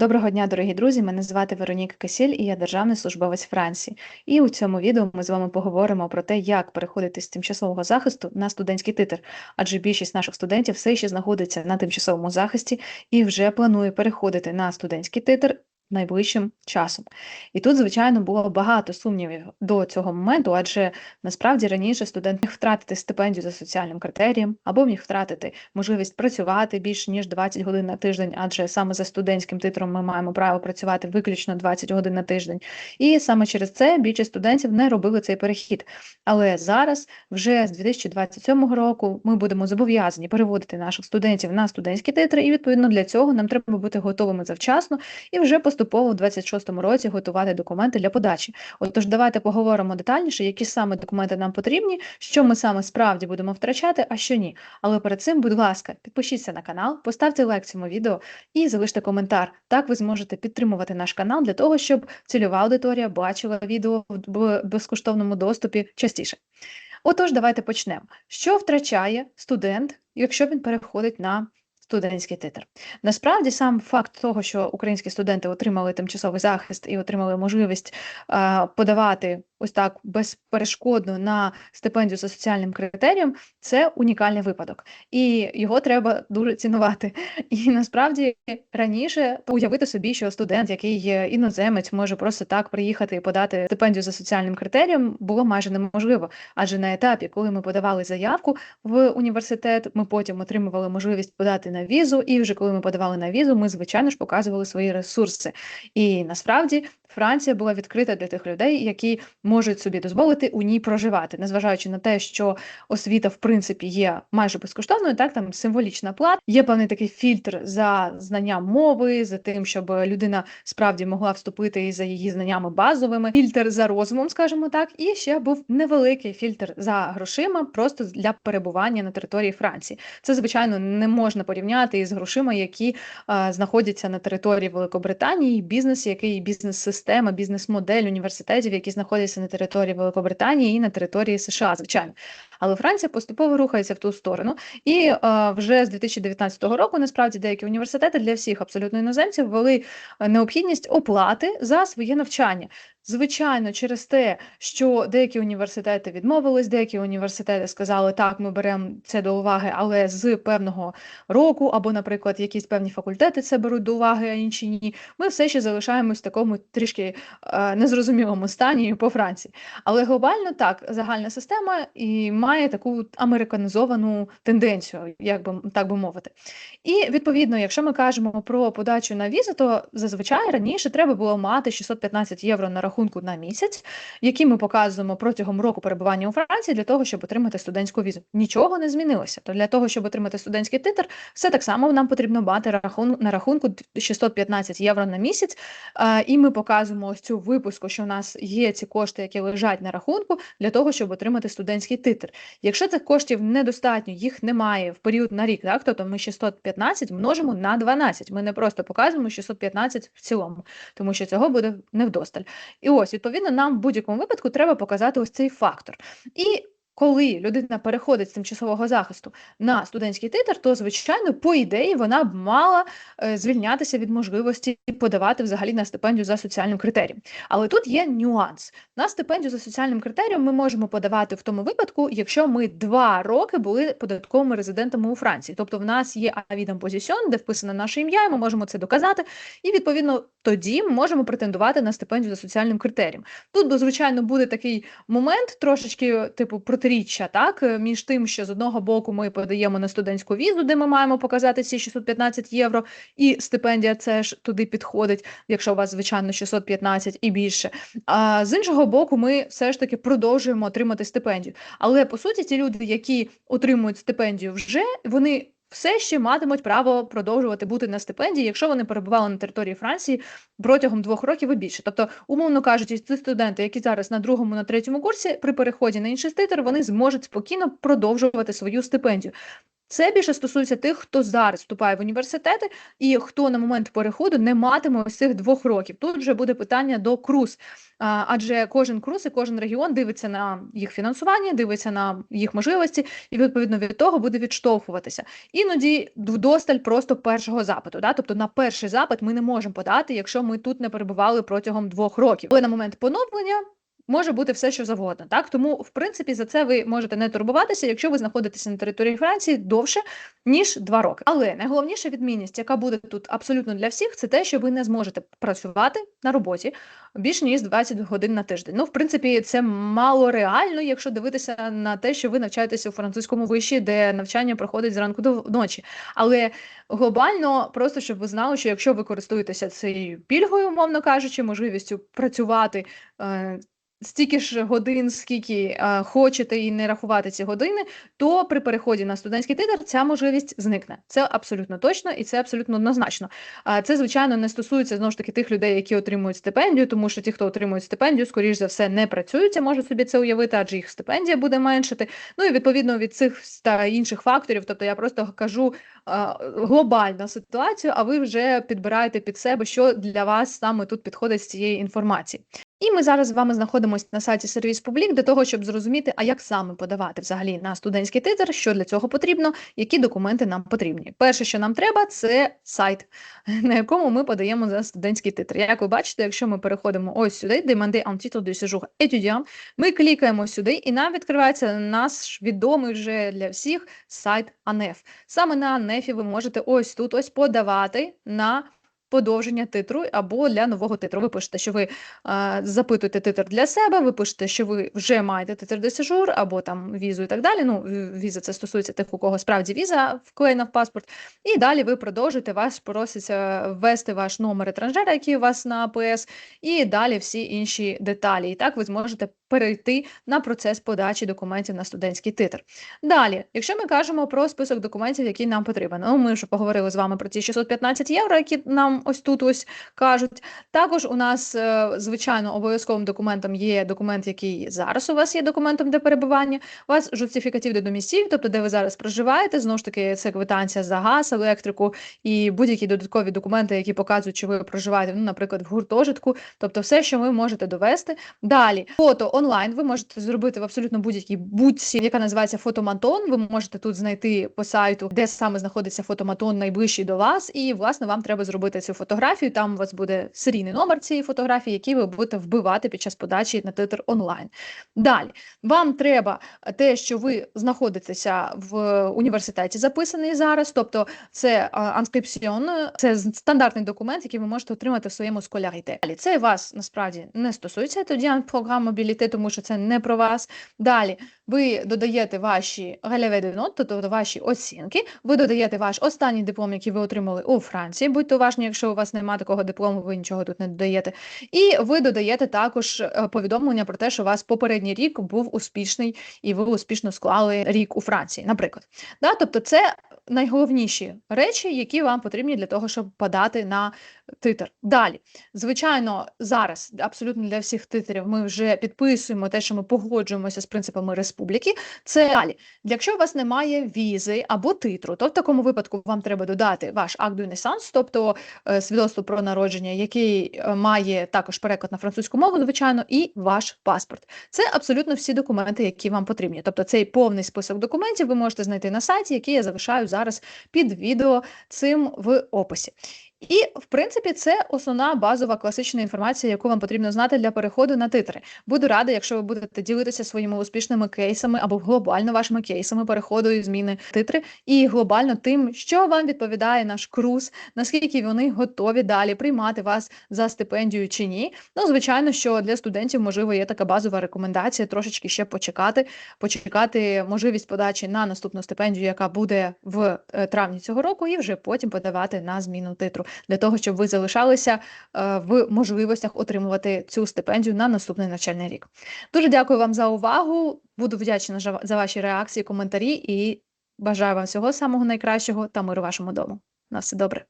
Доброго дня, дорогі друзі! Мене звати Вероніка Касіль і я державний службовець Франції. І у цьому відео ми з вами поговоримо про те, як переходити з тимчасового захисту на студентський титр, адже більшість наших студентів все ще знаходиться на тимчасовому захисті і вже планує переходити на студентський титр найближчим часом. І тут, звичайно, було багато сумнівів до цього моменту, адже насправді раніше студент міг втратити стипендію за соціальним критерієм, або міг втратити можливість працювати більше ніж 20 годин на тиждень, адже саме за студентським титром ми маємо право працювати виключно 20 годин на тиждень. І саме через це більшість студентів не робили цей перехід. Але зараз, вже з 2027 року, ми будемо зобов'язані переводити наших студентів на студентські титри, і відповідно для цього нам треба бути готовими завчасно і вже поступово в 26-му році готувати документи для подачі. Отож, давайте поговоримо детальніше, які саме документи нам потрібні, що ми саме справді будемо втрачати, а що ні. Але перед цим, будь ласка, підпишіться на канал, поставте лайк цьому відео і залиште коментар. Так ви зможете підтримувати наш канал для того, щоб цільова аудиторія бачила відео в безкоштовному доступі частіше. Отож, давайте почнемо. Що втрачає студент, якщо він переходить на студентський титр. Насправді, сам факт того, що українські студенти отримали тимчасовий захист і отримали можливість подавати ось так безперешкодно на стипендію за соціальним критерієм, це унікальний випадок, і його треба дуже цінувати. І насправді раніше уявити собі, що студент, який іноземець, може просто так приїхати і подати стипендію за соціальним критерієм, було майже неможливо. Адже на етапі, коли ми подавали заявку в університет, ми потім отримували можливість подати на візу, і вже коли ми подавали на візу, ми звичайно ж показували свої ресурси. І насправді Франція була відкрита для тих людей, які можуть собі дозволити у ній проживати, незважаючи на те, що освіта в принципі є майже безкоштовною, так там символічна плата. Є певний такий фільтр за знанням мови, за тим, щоб людина справді могла вступити і за її знаннями базовими. Фільтр за розумом, скажімо так, і ще був невеликий фільтр за грошима, просто для перебування на території Франції. Це звичайно не можна порівняти із грошима, які а, знаходяться на території Великобританії, бізнес, який бізнес-система, бізнес-модель університетів, які знаходяться на території Великобританії і на території США, звичайно. Але Франція поступово рухається в ту сторону, і е, вже з 2019 року насправді деякі університети для всіх абсолютно іноземців ввели необхідність оплати за своє навчання. Звичайно, через те, що деякі університети відмовились, деякі університети сказали, так, ми беремо це до уваги, але з певного року, або, наприклад, якісь певні факультети це беруть до уваги, а інші ні. Ми все ще залишаємось в такому трішки е, незрозумілому стані по Франції. Але глобально так, загальна система і має таку американізовану тенденцію, як би так би мовити. І відповідно, якщо ми кажемо про подачу на візу, то зазвичай раніше треба було мати 615 євро на рахунку на місяць, які ми показуємо протягом року перебування у Франції для того, щоб отримати студентську візу. Нічого не змінилося. То для того, щоб отримати студентський титр, все так само нам потрібно мати рахун на рахунку 615 євро на місяць. І ми показуємо ось цю випуску, що в нас є ці кошти, які лежать на рахунку, для того, щоб отримати студентський титр. Якщо цих коштів недостатньо, їх немає в період на рік, так тобто ми 615 множимо на 12. Ми не просто показуємо 615 в цілому, тому що цього буде невдосталь. І ось, відповідно, нам в будь-якому випадку треба показати ось цей фактор. І коли людина переходить з тимчасового захисту на студентський титр, то звичайно, по ідеї, вона б мала е, звільнятися від можливості подавати взагалі на стипендію за соціальним критерієм. Але тут є нюанс. На стипендію за соціальним критерієм ми можемо подавати в тому випадку, якщо ми два роки були податковими резидентами у Франції. Тобто, в нас є авідом позиціон, де вписано наше ім'я, і ми можемо це доказати. І відповідно тоді ми можемо претендувати на стипендію за соціальним критерієм. Тут, звичайно, буде такий момент, трошечки типу протиріччя, так між тим, що з одного боку ми подаємо на студентську візу, де ми маємо показати ці 615 євро, і стипендія це ж туди підходить, якщо у вас, звичайно, 615 і більше. А з іншого боку, ми все ж таки продовжуємо отримати стипендію. Але по суті, ті люди, які отримують стипендію вже, вони все ще матимуть право продовжувати бути на стипендії, якщо вони перебували на території Франції протягом двох років і більше. Тобто, умовно кажучи, ці студенти, які зараз на другому, на третьому курсі, при переході на інший титр, вони зможуть спокійно продовжувати свою стипендію. Це більше стосується тих, хто зараз вступає в університети і хто на момент переходу не матиме ось цих двох років. Тут вже буде питання до круз, а, адже кожен круз і кожен регіон дивиться на їх фінансування, дивиться на їх можливості, і відповідно від того буде відштовхуватися. Іноді вдосталь просто першого запиту. Да? Тобто на перший запит ми не можемо подати, якщо ми тут не перебували протягом двох років. Але на момент поновлення. Може бути все, що завгодно, так тому в принципі за це ви можете не турбуватися, якщо ви знаходитеся на території Франції довше ніж два роки. Але найголовніша відмінність, яка буде тут абсолютно для всіх, це те, що ви не зможете працювати на роботі більш ніж 20 годин на тиждень. Ну, в принципі, це мало реально, якщо дивитися на те, що ви навчаєтеся у французькому виші, де навчання проходить зранку до ночі. Але глобально, просто щоб ви знали, що якщо ви користуєтеся цією пільгою, умовно кажучи, можливістю працювати. Стільки ж годин, скільки а, хочете, і не рахувати ці години, то при переході на студентський титр ця можливість зникне. Це абсолютно точно і це абсолютно однозначно. А це, звичайно, не стосується знову ж таки тих людей, які отримують стипендію, тому що ті, хто отримують стипендію, скоріш за все, не працюють, можуть собі це уявити, адже їх стипендія буде меншити. Ну і відповідно від цих та інших факторів. Тобто я просто кажу а, глобальну ситуацію, а ви вже підбираєте під себе, що для вас саме тут підходить з цієї інформації. І ми зараз з вами знаходимося на сайті Сервіс Публік для того, щоб зрозуміти, а як саме подавати взагалі на студентський титр, що для цього потрібно, які документи нам потрібні. Перше, що нам треба, це сайт, на якому ми подаємо за студентський титр. Як ви бачите, якщо ми переходимо ось сюди, demander un titre de séjour étudiant, ми клікаємо сюди, і нам відкривається наш відомий вже для всіх сайт АНЕФ. Саме на АНЕФі ви можете ось тут ось подавати на подовження титру або для нового титру. Ви пишете, що ви а, запитуєте титр для себе, ви пишете, що ви вже маєте титр де сежур, або там візу і так далі. Ну, віза це стосується тих, у кого справді віза вклеєна в паспорт. І далі ви продовжуєте, вас проситься ввести ваш номер транжера, який у вас на АПС, і далі всі інші деталі. І так ви зможете перейти на процес подачі документів на студентський титр. Далі, якщо ми кажемо про список документів, які нам потрібен, ну ми вже поговорили з вами про ці 615 євро, які нам ось тут ось кажуть. Також у нас, е, звичайно, обов'язковим документом є документ, який зараз у вас є документом для перебування. У вас жустифікатив до домістів, тобто де ви зараз проживаєте. Знову ж таки, це квитанція за газ, електрику і будь-які додаткові документи, які показують, що ви проживаєте, ну, наприклад, в гуртожитку, тобто все, що ви можете довести. Далі фото онлайн. Ви можете зробити в абсолютно будь-якій будці, яка називається фотоматон. Ви можете тут знайти по сайту, де саме знаходиться фотоматон найближчий до вас, і власне вам треба зробити цю фотографію. Там у вас буде серійний номер цієї фотографії, який ви будете вбивати під час подачі на титр онлайн. Далі вам треба те, що ви знаходитеся в університеті, записаний зараз, тобто це анскрипсіон, це стандартний документ, який ви можете отримати в своєму сколяріте. Далі це вас насправді не стосується тоді програм мобіліти, тому що це не про вас. Далі ви додаєте ваші релеве нот, тобто ваші оцінки, ви додаєте ваш останній диплом, який ви отримали у Франції. Будьте уважні, якщо у вас немає такого диплому, ви нічого тут не додаєте. І ви додаєте також е, повідомлення про те, що у вас попередній рік був успішний і ви успішно склали рік у Франції, наприклад. Да? Тобто, це найголовніші речі, які вам потрібні для того, щоб подати на титр. Далі, звичайно, зараз абсолютно для всіх титрів ми вже підписуємо те, що ми погоджуємося з принципами республіки. Це далі. Якщо у вас немає візи або титру, то в такому випадку вам треба додати ваш акт naissance, тобто е, свідоцтво про народження, який е, має також переклад на французьку мову, звичайно, і ваш паспорт. Це абсолютно всі документи, які вам потрібні. Тобто цей повний список документів ви можете знайти на сайті, який я залишаю зараз під відео цим в описі. І, в принципі, це основна базова класична інформація, яку вам потрібно знати для переходу на титри. Буду рада, якщо ви будете ділитися своїми успішними кейсами або глобально вашими кейсами переходу і зміни титри, і глобально тим, що вам відповідає наш круз, наскільки вони готові далі приймати вас за стипендію чи ні. Ну, звичайно, що для студентів можливо є така базова рекомендація трошечки ще почекати, почекати можливість подачі на наступну стипендію, яка буде в е, травні цього року, і вже потім подавати на зміну титру для того, щоб ви залишалися е, в можливостях отримувати цю стипендію на наступний навчальний рік. Дуже дякую вам за увагу. Буду вдячна за ваші реакції, коментарі і бажаю вам всього самого найкращого та миру вашому дому. На все добре.